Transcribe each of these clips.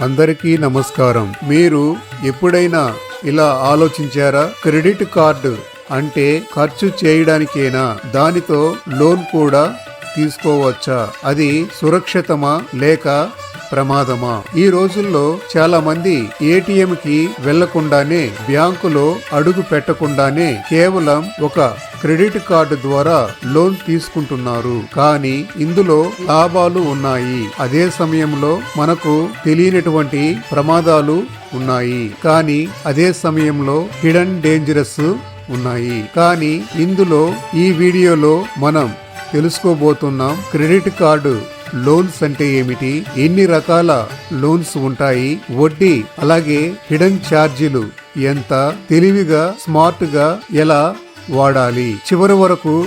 అందరికీ నమస్కారం. మీరు ఎప్పుడైనా ఇలా ఆలోచించారా? క్రెడిట్ కార్డు అంటే ఖర్చు చేయడానికేనా? దానితో లోన్ కూడా తీసుకోవచ్చా? అది సురక్షితమా? లేక ప్రమాదమా? ఈ రోజుల్లో చాలా మంది ఏటీఎం కి వెళ్ళకుండానే బ్యాంకులో అడుగు పెట్టకుండానే కేవలం ఒక క్రెడిట్ కార్డు ద్వారా లోన్ తీసుకుంటున్నారు. కానీ ఇందులో లాభాలు ఉన్నాయి. అదే సమయంలో మనకు తెలియనటువంటి ప్రమాదాలు ఉన్నాయి. కానీ అదే సమయంలో హిడన్ డేంజరస్ ఉన్నాయి. కానీ ఇందులో ఈ వీడియోలో మనం తెలుసుకోబోతున్నాం క్రెడిట్ కార్డు లోన్స్ అంటే ఏమిటి? ఎన్ని రకాల లోన్స్ ఉంటాయి? వడ్డీ అలాగే హిడన్ ఛార్జీలు ఎంత? తెలివిగా స్మార్ట్గా ఎలా వాడాలి? చివరి వరకు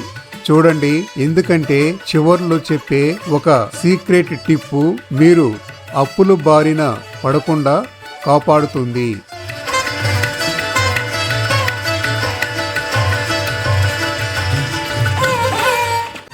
చూడండి. ఎందుకంటే చివర్లో చెప్పే ఒక సీక్రెట్ టిప్పు మీరు అప్పుల బారిన పడకుండా కాపాడుతుంది.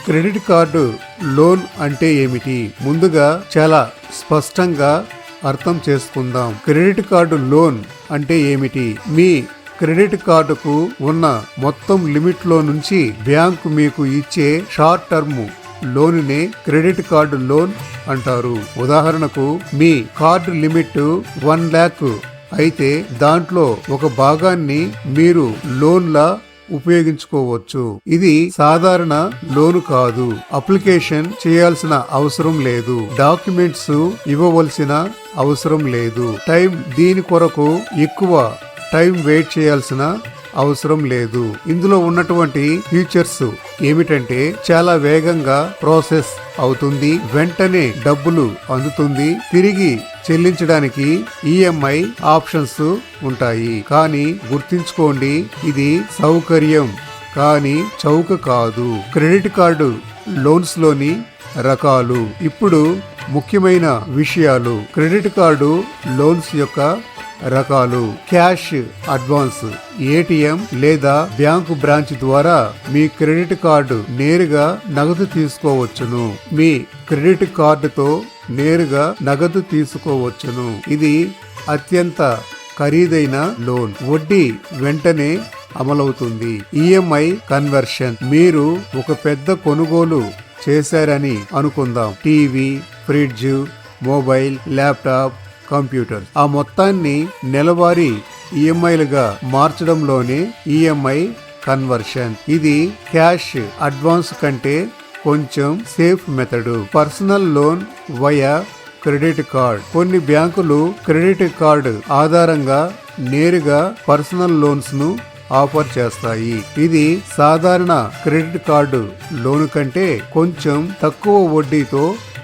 క్రెడిట్ కార్డు లోన్ అంటే ఏమిటి? ముందుగా చాలా స్పష్టంగా అర్థం చేసుకుందాం. క్రెడిట్ కార్డు లోన్ అంటే ఏమిటి? మీ క్రెడిట్ కార్డుకు ఉన్న మొత్తం లిమిట్లో నుంచి బ్యాంకు మీకు ఇచ్చే షార్ట్ టర్మ్ లోనునే క్రెడిట్ కార్డు లోన్ అంటారు. ఉదాహరణకు మీ కార్డు లిమిట్ వన్ ల్యాక్ అయితే దాంట్లో ఒక భాగాన్ని మీరు లోన్లా ఉపయోగించుకోవచ్చు. ఇది సాధారణ లోను కాదు. అప్లికేషన్ చేయాల్సిన అవసరం లేదు. డాక్యుమెంట్స్ ఇవ్వవలసిన అవసరం లేదు. టైం దీని కొరకు ఎక్కువ టైం వెయిట్ చేయాల్సిన అవసరం లేదు. ఇందులో ఉన్నటువంటి ఫీచర్స్ ఏమిటంటే చాలా వేగంగా ప్రాసెస్ అవుతుంది. వెంటనే డబ్బులు అందుతుంది. తిరిగి చెల్లించడానికి ఈఎంఐ ఆప్షన్స్ ఉంటాయి. కానీ గుర్తుంచుకోండి ఇది సౌకర్యం. కానీ చౌక కాదు. క్రెడిట్ కార్డు లోన్స్లోని రకాలు. ఇప్పుడు ముఖ్యమైన విషయాలు. క్రెడిట్ కార్డు లోన్స్ యొక్క రకాలు క్యాష్ అడ్వాన్స్ ఏటీఎం లేదా బ్యాంకు బ్రాంచ్ ద్వారా మీ క్రెడిట్ కార్డు నేరుగా నగదు తీసుకోవచ్చును. మీ క్రెడిట్ కార్డుతో నేరుగా నగదు తీసుకోవచ్చును. ఇది అత్యంత ఖరీదైన లోన్. వడ్డీ వెంటనే అమలవుతుంది. EMI conversion. మీరు ఒక పెద్ద కొనుగోలు చేశారని అనుకుందాం. TV fridge mobile laptop computer ఆ మొత్తాన్ని నెలవారీ ఈఎంఐలుగా మార్చడంలోనే ఈఎంఐ కన్వర్షన్. ఇది క్యాష్ అడ్వాన్స్ కంటే కొంచెం safe method. Personal loan via credit card. కొన్ని బ్యాంకులు క్రెడిట్ కార్డు ఆధారంగా నేరుగా పర్సనల్ లోన్స్ను ఆఫర్ చేస్తాయి. ఇది సాధారణ క్రెడిట్ కార్డు లోను కంటే కొంచెం తక్కువ వడ్డీతో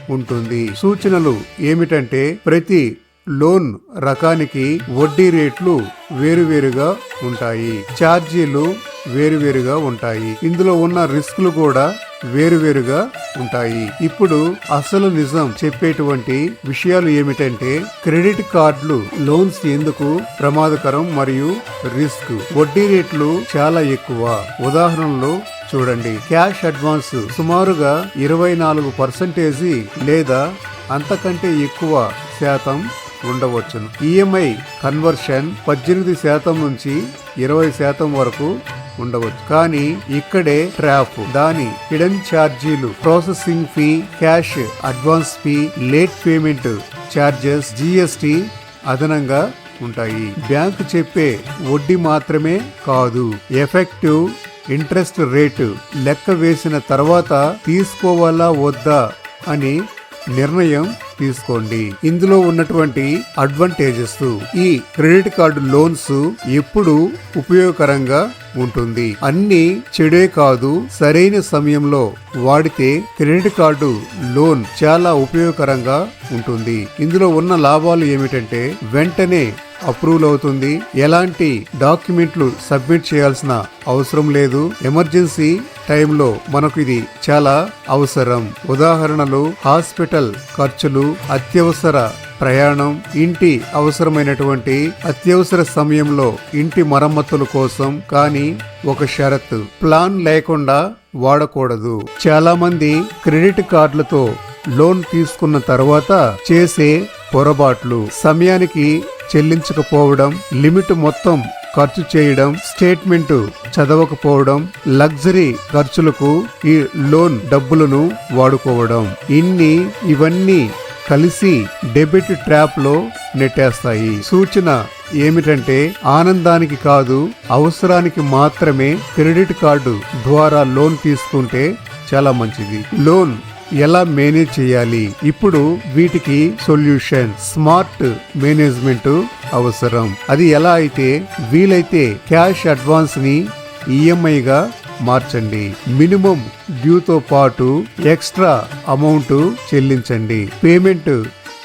ఉంటుంది. సూచనలు ఏమిటంటే ప్రతి లోన్ రకానికి వడ్డీ రేట్లు వేరువేరుగా ఉంటాయి. ఛార్జీలు వేరువేరుగా ఉంటాయి. ఇందులో ఉన్న రిస్క్లు కూడా వేరువేరుగా ఉంటాయి. ఇప్పుడు అసలు నిజం చెప్పేటువంటి విషయాలు ఏమిటంటే క్రెడిట్ కార్డులు లోన్స్ ఎందుకు ప్రమాదకరం మరియు రిస్క్? వడ్డీ రేట్లు చాలా ఎక్కువ. ఉదాహరణలు చూడండి. క్యాష్ అడ్వాన్స్ సుమారుగా ఇరవై నాలుగు పర్సెంటేజీ లేదా అంతకంటే ఎక్కువ శాతం ఉండవచ్చును. ఈఎంఐ కన్వర్షన్ పద్దెనిమిది శాతం నుంచి ఇరవై శాతం వరకు ఉండవచ్చు. కానీ ఇక్కడే ట్రాప్ దాని హిడెన్ ఛార్జీలు processing fee cash advance fee late payment charges GST అదనంగా ఉంటాయి. బ్యాంకు చెప్పే వడ్డీ మాత్రమే కాదు. ఎఫెక్టివ్ ఇంట్రెస్ట్ రేటు లెక్క వేసిన తర్వాత తీసుకోవాలా వద్దా అని నిర్ణయం తీసుకోండి. ఇందులో ఉన్నటువంటి అడ్వాంటేజెస్ ఈ క్రెడిట్ కార్డు లోన్స్ ఎప్పుడు ఉపయోగకరంగా ఉంటుంది. అన్ని చెడే కాదు సరైన సమయంలో వాడితే క్రెడిట్ కార్డు లోన్ చాలా ఉపయోగకరంగా ఉంటుంది. ఇందులో ఉన్న లాభాలు ఏమిటంటే వెంటనే అప్రూవల్ అవుతుంది. ఎలాంటి డాక్యుమెంట్లు సబ్మిట్ చేయాల్సిన అవసరం లేదు. ఎమర్జెన్సీ టైంలో మనకు ఇది చాలా అవసరం. ఉదాహరణలు హాస్పిటల్ ఖర్చులు అత్యవసర ప్రయాణం ఇంటి అవసరమైనటువంటి అత్యవసర సమయంలో ఇంటి మరమ్మతుల కోసం కానీ ఒక షరతు. ప్లాన్ లేకుండా వాడకూడదు. చాలా మంది క్రెడిట్ కార్డులతో లోన్ తీసుకున్న తర్వాత చేసే పొరపాట్లు. సమయానికి చెల్లించకపోవడం లిమిట్ మొత్తం ఖర్చు చేయడం స్టేట్మెంట్ చదవకపోవడం లగ్జరీ ఖర్చులకు ఈ లోన్ డబ్బులను వాడుకోవడం. ఇన్ని ఇవన్నీ కలిసి డెబిట్ ట్రాప్లో నెట్టేస్తాయి. సూచన ఏమిటంటే ఆనందానికి కాదు అవసరానికి మాత్రమే క్రెడిట్ కార్డు ద్వారా లోన్ తీసుకుంటే చాలా మంచిది. లోన్ ఎలా మేనేజ్ చేయాలి? ఇప్పుడు వీటికి సొల్యూషన్ స్మార్ట్ మేనేజ్మెంట్ అవసరం. అది ఎలా అయితే వీలైతే క్యాష్ అడ్వాన్స్ని ఈఎంఐగా మార్చండి. మినిమం డ్యూతో పాటు ఎక్స్ట్రా అమౌంట్ చెల్లించండి. పేమెంట్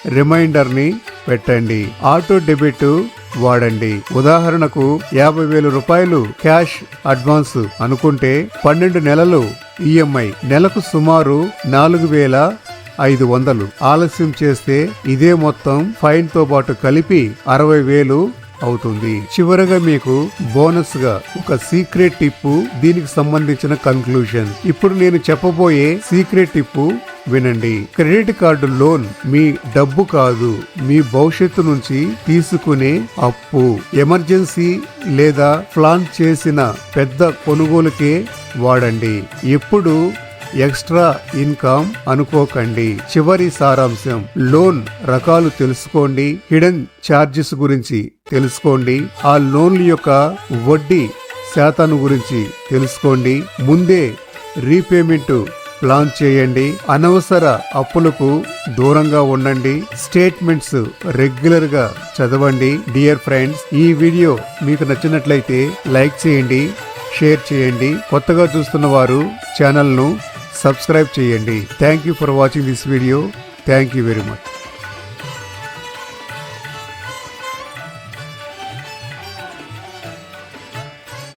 రిమైండర్ని పెట్టండి. ఆటో డెబిట్ వాడండి. ఉదాహరణకు యాభై వేల రూపాయలు క్యాష్ అడ్వాన్స్ అనుకుంటే పన్నెండు నెలలు ఈఎంఐ నెలకు సుమారు నాలుగు వేల ఐదు వందలు. ఆలస్యం చేస్తే ఇదే మొత్తం ఫైన్తో పాటు కలిపి అరవై వేలు అవుతుంది. చివరగా మీకు బోనస్గా ఒక సీక్రెట్ టిప్పు దీనికి సంబంధించిన కంక్లూషన్ ఇప్పుడు నేను చెప్పబోయే సీక్రెట్ టిప్పు వినండి. క్రెడిట్ కార్డు లోన్ మీ డబ్బు కాదు మీ భవిష్యత్తు నుంచి తీసుకునే అప్పు. ఎమర్జెన్సీ లేదా ప్లాన్ చేసిన పెద్ద కొనుగోలుకే వాడండి. ఎప్పుడు ఎక్స్ట్రా ఇన్కమ్ అనుకోకండి. చివరి సారాంశం లోన్ రకాలు తెలుసుకోండి. హిడెన్ ఛార్జెస్ గురించి తెలుసుకోండి. ఆ లోన్ల యొక్క వడ్డీ శాతాన్ని గురించి తెలుసుకోండి. ముందే రీపేమెంట్ ప్లాన్ చేయండి. అనవసర అప్పులకు దూరంగా ఉండండి. స్టేట్మెంట్స్ రెగ్యులర్గా చదవండి. డియర్ ఫ్రెండ్స్ ఈ వీడియో మీకు నచ్చినట్లయితే లైక్ చేయండి షేర్ చేయండి. కొత్తగా చూస్తున్న వారు ఛానల్ను సబ్స్క్రైబ్ చేయండి. Thank you for watching this video. Thank you very much.